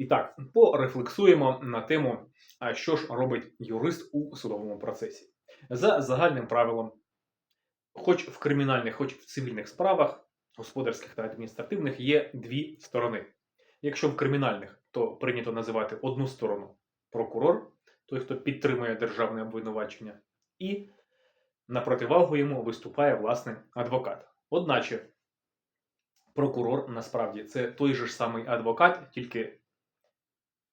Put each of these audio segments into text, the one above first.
І так, порефлексуємо на тему, що ж робить юрист у судовому процесі. За загальним правилом, хоч в кримінальних, хоч в цивільних справах, господарських та адміністративних, є дві сторони. Якщо в кримінальних, то прийнято називати одну сторону прокурор, той, хто підтримує державне обвинувачення, і на противагу йому виступає власне адвокат. Одначе, прокурор насправді це той же ж самий адвокат, тільки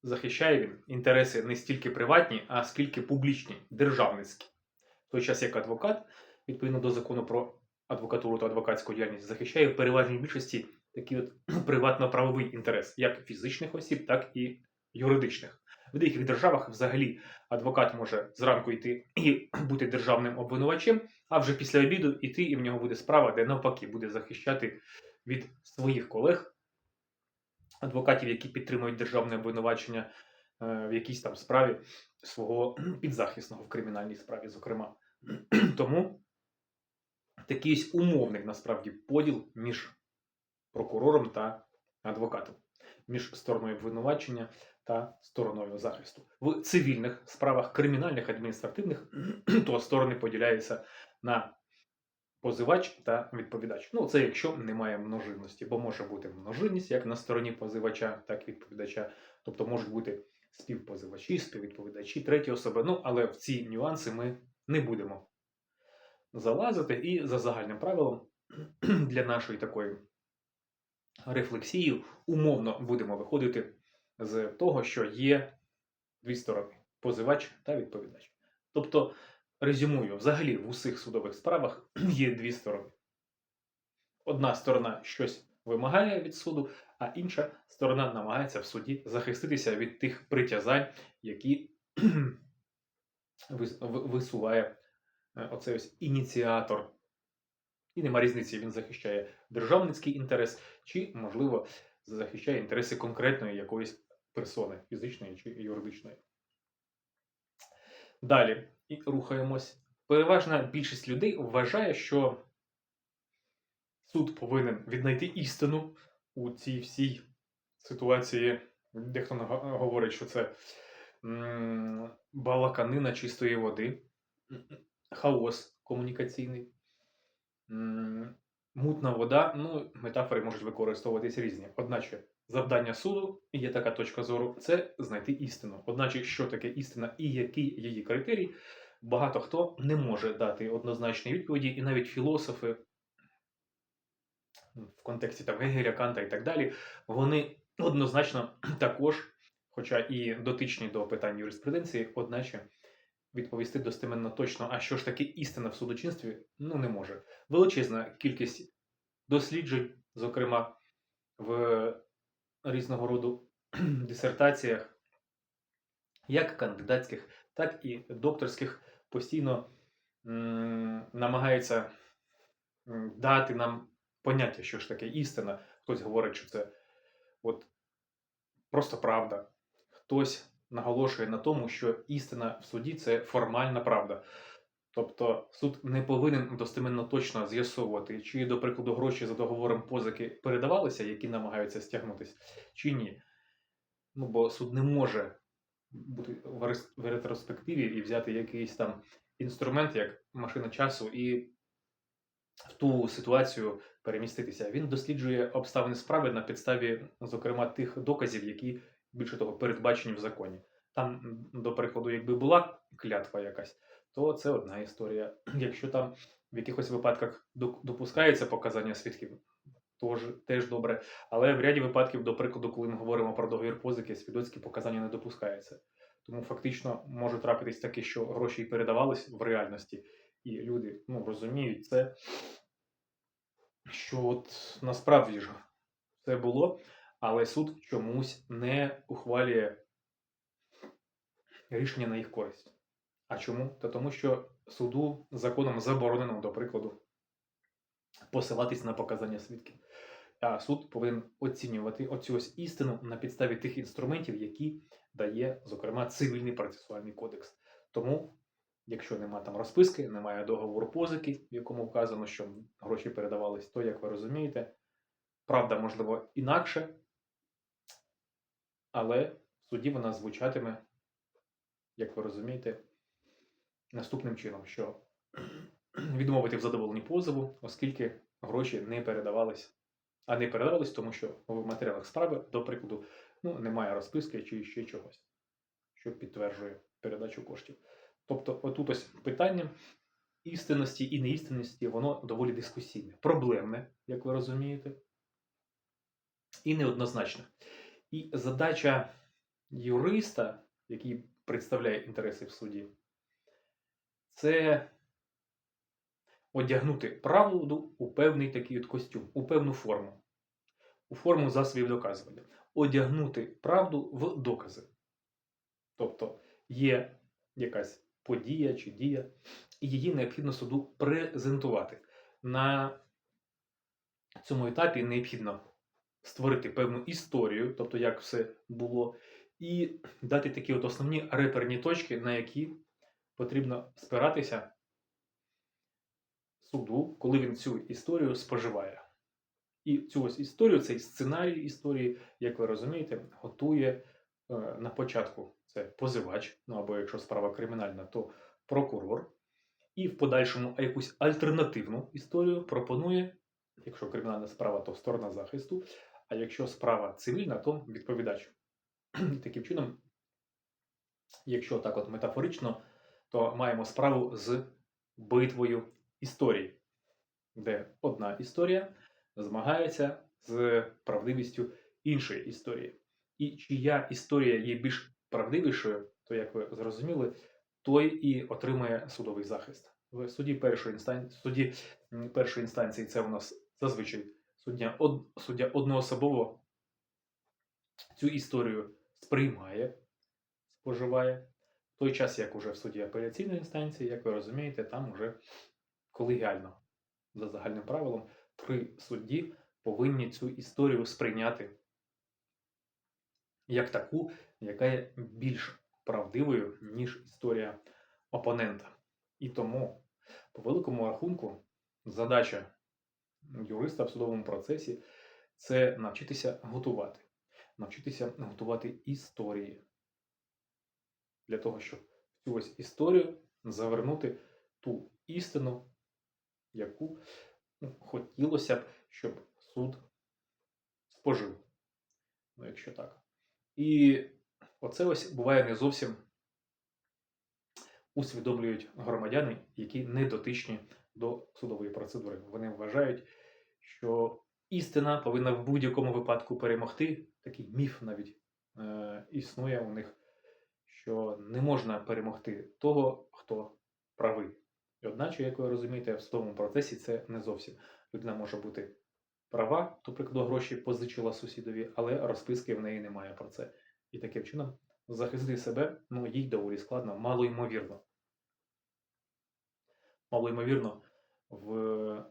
захищає він інтереси не стільки приватні, а скільки публічні, державницькі. В той час як адвокат, відповідно до закону про адвокатуру та адвокатську діяльність, захищає в переважній більшості такий от приватно-правовий інтерес як фізичних осіб, так і юридичних. В деяких державах взагалі адвокат може зранку йти і бути державним обвинувачем, а вже після обіду йти, і в нього буде справа, де навпаки буде захищати від своїх колег адвокатів, які підтримують державне обвинувачення е, в якійсь там справі свого підзахисного в кримінальній справі, зокрема. Тому такий умовний насправді поділ між прокурором та адвокатом, між стороною обвинувачення та стороною захисту. В цивільних справах, кримінальних, адміністративних, то сторони поділяються на позивач та відповідач. Ну, це якщо немає множинності, бо може бути множинність як на стороні позивача, так і відповідача. Тобто можуть бути співпозивачі, співвідповідачі, треті особи. Ну, але в ці нюанси ми не будемо залазити. І за загальним правилом для нашої такої рефлексії умовно будемо виходити з того, що є дві сторони позивач та відповідач. Тобто, резюмую, взагалі в усіх судових справах є дві сторони. Одна сторона щось вимагає від суду, а інша сторона намагається в суді захиститися від тих притязань, які висуває е, оцей ось ініціатор. І нема різниці, він захищає державницький інтерес, чи, можливо, захищає інтереси конкретної якоїсь персони, фізичної чи юридичної. Далі і рухаємось. Переважна більшість людей вважає, що суд повинен віднайти істину у цій всій ситуації. Дехто говорить, що це балаканина чистої води, хаос комунікаційний, мутна вода. Ну, метафори можуть використовуватись різні. Одначе, завдання суду, є така точка зору, це знайти істину. Одначе, що таке істина і які її критерії, багато хто не може дати однозначної відповіді, і навіть філософи в контексті там Гегеля, Канта і так далі, вони однозначно також, хоча і дотичні до питань юриспруденції, одначе відповісти достеменно точно, а що ж таке істина в судочинстві, ну не може. Величезна кількість досліджень, зокрема в різного роду дисертаціях, як кандидатських, так і докторських, постійно намагається дати нам поняття, що ж таке істина. Хтось говорить, що це от просто правда. Хтось наголошує на тому, що істина в суді це формальна правда. Тобто суд не повинен достеменно точно з'ясовувати, чи, до прикладу, гроші за договором позики передавалися, які намагаються стягнутись, чи ні. Ну, бо суд не може бути в ретроспективі і взяти якийсь там інструмент, як машина часу, і в ту ситуацію переміститися. Він досліджує обставини справи на підставі, зокрема, тих доказів, які більше того передбачені в законі. Там, до прикладу, якби була клятва якась, то це одна історія. Якщо там в якихось випадках доп- допускається показання свідків, тож теж добре. Але в ряді випадків, до прикладу, коли ми говоримо про договір позики, свідоцькі показання не допускаються. Тому фактично може трапитись таке, що гроші і передавались в реальності, і люди ну, розуміють це, що от насправді ж це було, але суд чомусь не ухвалює рішення на їх користь. А чому? Та тому, що суду законом заборонено, до прикладу, посилатись на показання свідків. А суд повинен оцінювати оцю ось істину на підставі тих інструментів, які дає, зокрема, цивільний процесуальний кодекс. Тому, якщо немає там розписки, немає договору позики, в якому вказано, що гроші передавались, то, як ви розумієте, правда, можливо, інакше, але в суді вона звучатиме, як ви розумієте, наступним чином, що відмовити в задоволенні позову, оскільки гроші не передавались. А не передавались, тому що в матеріалах справи, до прикладу, ну, немає розписки чи ще чогось, що підтверджує передачу коштів. Тобто, отут ось питання істинності і неістинності, воно доволі дискусійне, проблемне, як ви розумієте, і неоднозначне. І задача юриста, який представляє інтереси в суді, це одягнути правду у певний такий от костюм, у певну форму, у форму засобів доказування. Одягнути правду в докази. Тобто є якась подія чи дія, і її необхідно суду презентувати. На цьому етапі необхідно створити певну історію, тобто як все було, і дати такі от основні реперні точки, на які потрібно спиратися суду, коли він цю історію споживає. І цю ось історію, цей сценарій історії, як ви розумієте, готує е, на початку це позивач, ну або якщо справа кримінальна, то прокурор. І в подальшому якусь альтернативну історію пропонує, якщо кримінальна справа, то сторона захисту, а якщо справа цивільна, то відповідач. Таким чином, якщо так от метафорично, то маємо справу з битвою історії, де одна історія змагається з правдивістю іншої історії. І чия історія є більш правдивішою, то, як ви зрозуміли, той і отримує судовий захист. В суді першої інстанції, суді першої інстанції це у нас зазвичай суддя, од, суддя одноособово цю історію сприймає, споживає. Той час, як уже в суді апеляційної інстанції, як ви розумієте, там уже колегіально, за загальним правилом, три судді повинні цю історію сприйняти як таку, яка є більш правдивою, ніж історія опонента. І тому, по великому рахунку, задача юриста в судовому процесі це навчитися готувати, навчитися готувати історії. Для того, щоб в цю ось історію завернути ту істину, яку ну, хотілося б, щоб суд спожив. Ну, якщо так. І оце ось буває не зовсім усвідомлюють громадяни, які не дотичні до судової процедури. Вони вважають, що істина повинна в будь-якому випадку перемогти. Такий міф навіть е, існує у них, що не можна перемогти того, хто правий. І одначе, як ви розумієте, в судовому процесі це не зовсім. Людина може бути права, то прикладу гроші позичила сусідові, але розписки в неї немає про це. І таким чином захистити себе ну, їй доволі складно, мало ймовірно. Мало ймовірно, в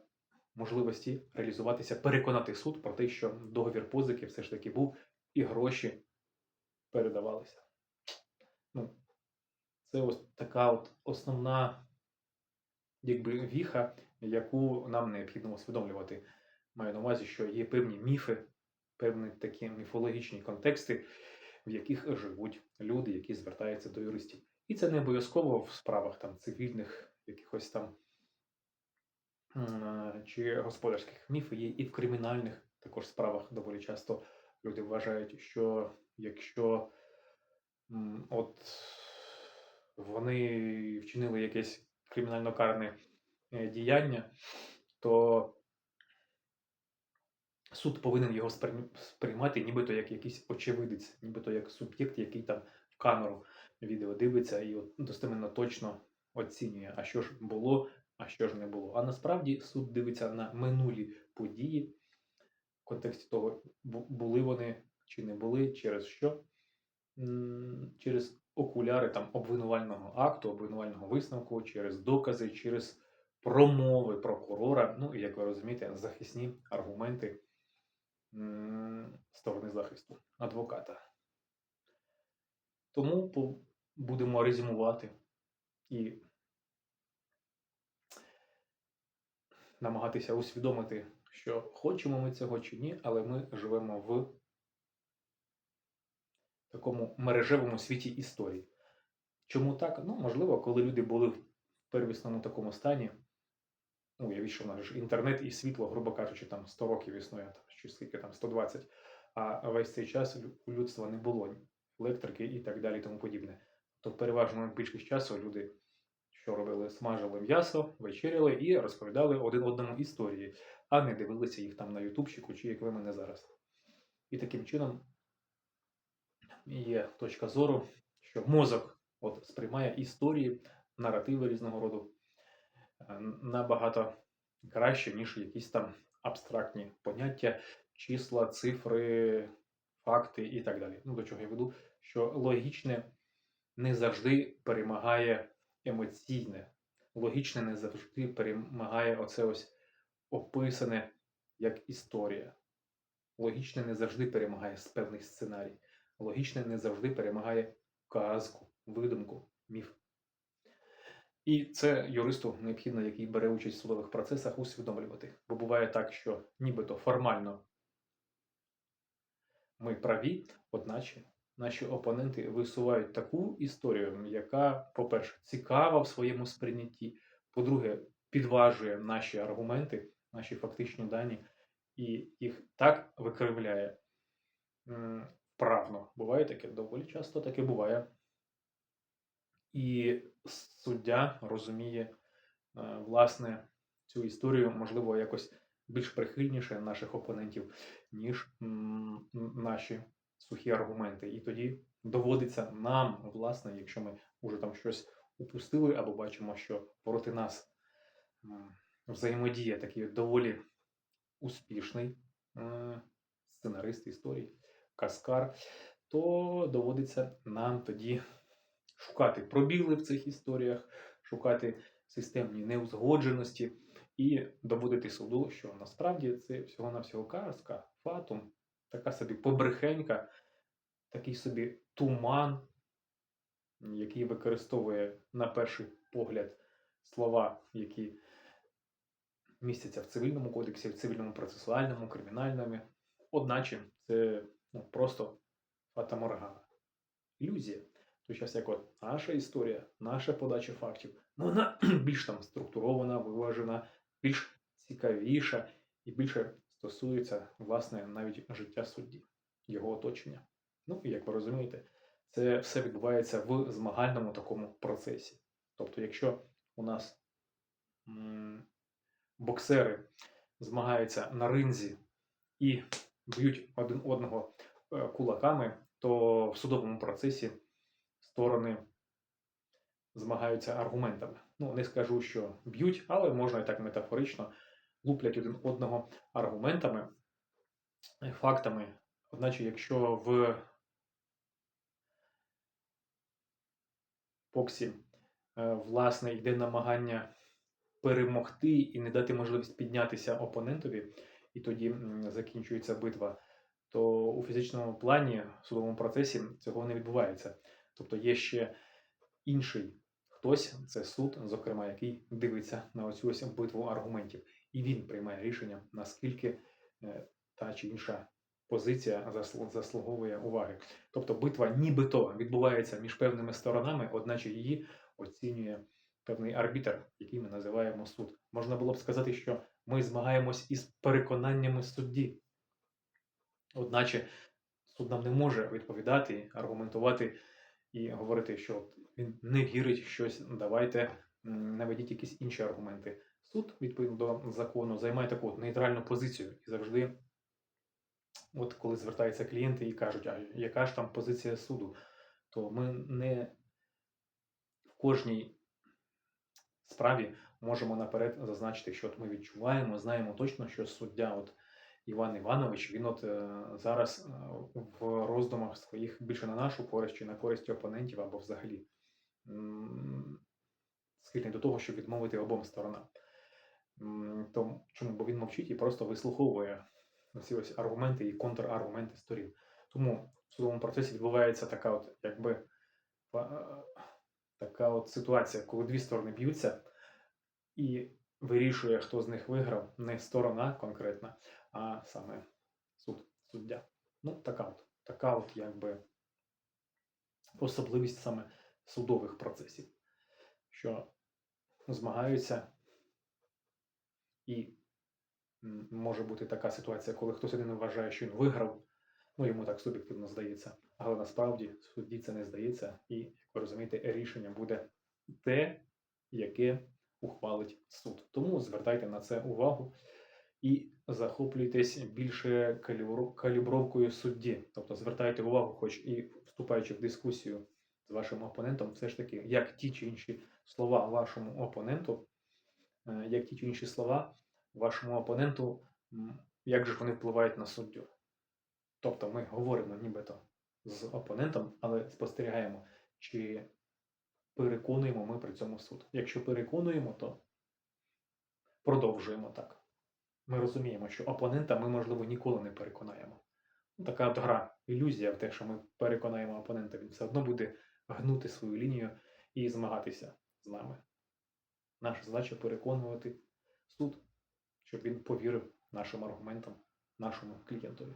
можливості реалізуватися, переконати суд про те, що договір позики все ж таки був і гроші передавалися. Ну, Це ось така от основна якби, віха, яку нам необхідно усвідомлювати. Маю на увазі, що є певні міфи, певні такі міфологічні контексти, в яких живуть люди, які звертаються до юристів. І це не обов'язково в справах там цивільних, якихось там чи господарських міфи є і в кримінальних також справах доволі часто люди вважають, що якщо от вони вчинили якесь кримінально карне е, діяння, то суд повинен його сприймати, нібито як якийсь очевидець, нібито як суб'єкт, який там в камеру відео дивиться і от достеменно точно оцінює, а що ж було, а що ж не було. А насправді суд дивиться на минулі події в контексті того, були вони чи не були, через що, через окуляри там обвинувального акту, обвинувального висновку, через докази, через промови прокурора, ну і як ви розумієте, захисні аргументи сторони захисту адвоката. Тому будемо резюмувати і намагатися усвідомити, що хочемо ми цього чи ні, але ми живемо в такому мережевому світі історії. Чому так? Ну, можливо, коли люди були в первісному такому стані, ну, я що в нас інтернет і світло, грубо кажучи, там 100 років існує, там, чи скільки там 120, а весь цей час у людства не було електрики і так далі, і тому подібне. То переважно більшість часу люди що робили? Смажили м'ясо, вечеряли і розповідали один одному історії, а не дивилися їх там на ютубчику, чи як ви мене зараз. І таким чином є точка зору, що мозок от, сприймає історії, наративи різного роду е, набагато краще, ніж якісь там абстрактні поняття, числа, цифри, факти і так далі. Ну, до чого я веду, що логічне не завжди перемагає емоційне, логічне не завжди перемагає оце ось описане як історія. Логічне не завжди перемагає певний сценарій. Логічне не завжди перемагає казку, видумку, міф. І це юристу необхідно, який бере участь в судових процесах, усвідомлювати. Бо буває так, що нібито формально ми праві, одначе наші опоненти висувають таку історію, яка, по-перше, цікава в своєму сприйнятті, по-друге, підважує наші аргументи, наші фактичні дані, і їх так викривляє м, вправно. Буває таке, доволі часто таке буває. І суддя розуміє, е, власне, цю історію, можливо, якось більш прихильніше наших опонентів, ніж наші сухі аргументи. І тоді доводиться нам, власне, якщо ми вже там щось упустили, або бачимо, що проти нас взаємодія такий доволі успішний е, сценарист історії, каскар, то доводиться нам тоді шукати пробіли в цих історіях, шукати системні неузгодженості і доводити суду, що насправді це всього-навсього казка, фатум, така собі побрехенька, такий собі туман, який використовує на перший погляд слова, які містяться в цивільному кодексі, в цивільному процесуальному, кримінальному. Одначе це ну, просто фатаморгана. Ілюзія. То час як от наша історія, наша подача фактів, ну вона більш там структурована, виважена, більш цікавіша і більше стосується, власне, навіть життя судді, його оточення. Ну і як ви розумієте, це все відбувається в змагальному такому процесі. Тобто, якщо у нас м- боксери змагаються на ринзі і б'ють один одного е, кулаками, то в судовому процесі сторони змагаються аргументами. Ну, не скажу, що б'ють, але можна і так метафорично луплять один одного аргументами, фактами. Одначе, якщо в боксі, е, власне, йде намагання перемогти і не дати можливість піднятися опонентові, і тоді закінчується битва, то у фізичному плані, в судовому процесі цього не відбувається. Тобто є ще інший хтось, це суд, зокрема, який дивиться на оцю ось битву аргументів, і він приймає рішення, наскільки е, та чи інша позиція заслуговує уваги. Тобто битва нібито відбувається між певними сторонами, одначе її оцінює певний арбітр, який ми називаємо суд. Можна було б сказати, що ми змагаємось із переконаннями судді. Одначе суд нам не може відповідати, аргументувати і говорити, що він не вірить щось, давайте наведіть якісь інші аргументи. Суд, відповідно до закону, займає таку нейтральну позицію і завжди, от коли звертаються клієнти і кажуть, а яка ж там позиція суду, то ми не в кожній справі можемо наперед зазначити, що от ми відчуваємо, знаємо точно, що суддя от Іван Іванович, він от е, зараз е, в роздумах своїх більше на нашу користь чи на користь опонентів або взагалі схильний до того, щоб відмовити обом сторонам. Тому, чому? Бо він мовчить і просто вислуховує ці ось аргументи і контраргументи сторін. Тому в судовому процесі відбувається така от, якби така от ситуація, коли дві сторони б'ються і вирішує, хто з них виграв, не сторона конкретна, а саме суд, суддя. Ну, така от, така от якби особливість саме судових процесів, що змагаються і може бути така ситуація, коли хтось один вважає, що він виграв, ну йому так суб'єктивно здається, але насправді судді це не здається, і, як ви розумієте, рішення буде те, яке ухвалить суд. Тому звертайте на це увагу і захоплюйтесь більше калібровкою судді. Тобто звертайте увагу, хоч і вступаючи в дискусію з вашим опонентом, все ж таки, як ті чи інші слова вашому опоненту, е, як ті чи інші слова вашому опоненту, як же вони впливають на суддю. Тобто ми говоримо нібито з опонентом, але спостерігаємо, чи переконуємо ми при цьому суд. Якщо переконуємо, то продовжуємо так. Ми розуміємо, що опонента ми, можливо, ніколи не переконаємо. Ну, така от гра, ілюзія в те, що ми переконаємо опонента, він все одно буде гнути свою лінію і змагатися з нами. Наша задача переконувати суд, щоб він повірив нашим аргументам, нашому клієнтові.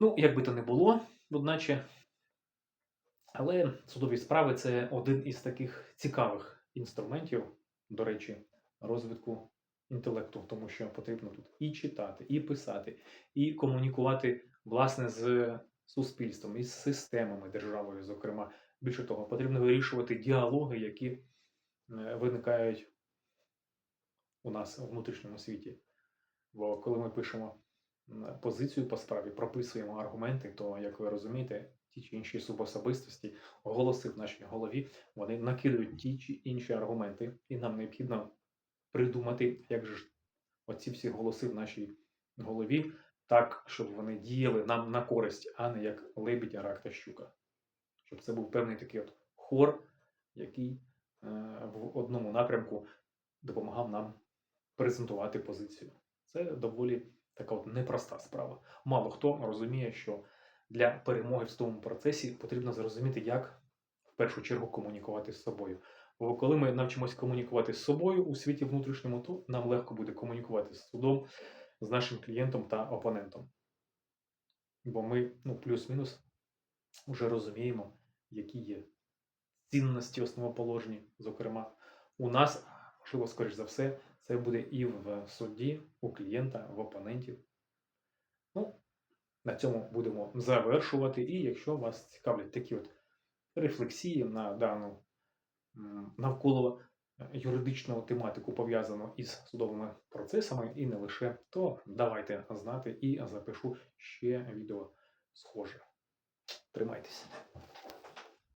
Ну, як би то не було, одначе, але судові справи це один із таких цікавих інструментів, до речі, розвитку інтелекту, тому що потрібно тут і читати, і писати, і комунікувати власне з суспільством, із системами державою, зокрема. Більше того, потрібно вирішувати діалоги, які е, виникають у нас у внутрішньому світі. Бо коли ми пишемо позицію по справі, прописуємо аргументи, то, як ви розумієте, ті чи інші субособистості, голоси в нашій голові, вони накидують ті чи інші аргументи, і нам необхідно придумати, як же ж оці всі голоси в нашій голові, так, щоб вони діяли нам на користь, а не як лебідь, рак та щука. Щоб це був певний такий от хор, який е, в одному напрямку допомагав нам презентувати позицію. Це доволі така от непроста справа. Мало хто розуміє, що для перемоги в судовому процесі потрібно зрозуміти, як в першу чергу комунікувати з собою. Бо коли ми навчимося комунікувати з собою у світі внутрішньому, то нам легко буде комунікувати з судом, з нашим клієнтом та опонентом. Бо ми, ну, плюс-мінус, вже розуміємо, які є цінності основоположні, зокрема, у нас, можливо, скоріш за все, це буде і в судді, у клієнта, в опонентів. На цьому будемо завершувати. І якщо вас цікавлять такі от рефлексії на дану навколо е, юридичну тематику, пов'язану із судовими процесами, і не лише, то давайте знати і запишу ще відео схоже. Тримайтеся.